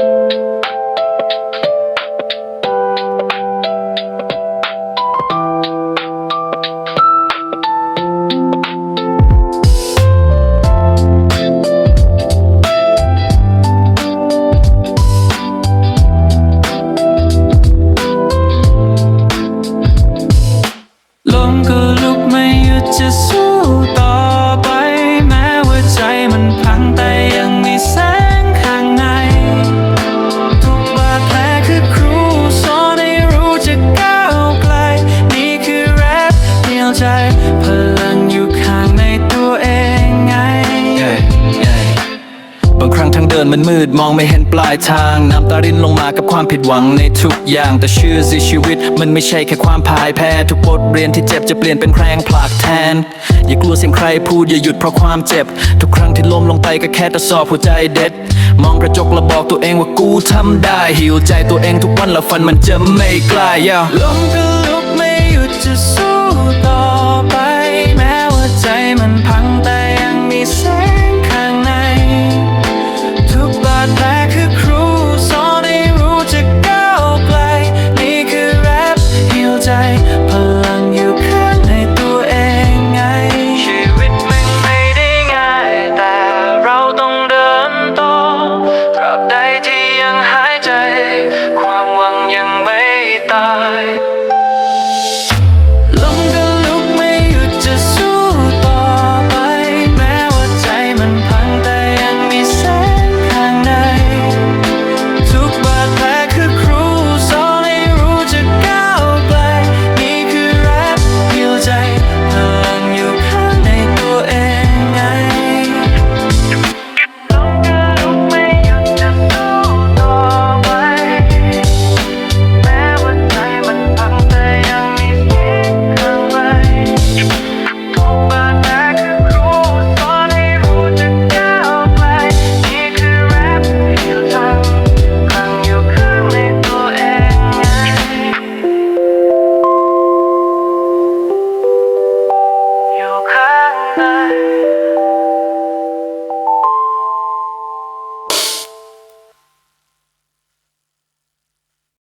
ล บางครั้งทางเดินมันมืดมองไม่เห็นปลายทาง น้ำตารินลงมากับความผิดหวังในทุกอย่าง แต่ชื่อสิชีวิต มันไม่ใช่แค่ความพ่ายแพ้ ทุกบทเรียนที่เจ็บจะเปลี่ยนเป็นแรงผลักแทน อย่ากลัวเสียงใครพูดอย่าหยุดเพราะความเจ็บ ทุกครั้งที่ล้มลงไปก็แค่ทดสอบหัวใจเด็ด มองกระจกแล้วบอกตัวเองว่ากูทำได้หิวใจตัวเองทุกวันแล้วฟันมันจะไม่กล้าย่าลมก็ลุกไม่หยุดจะสู้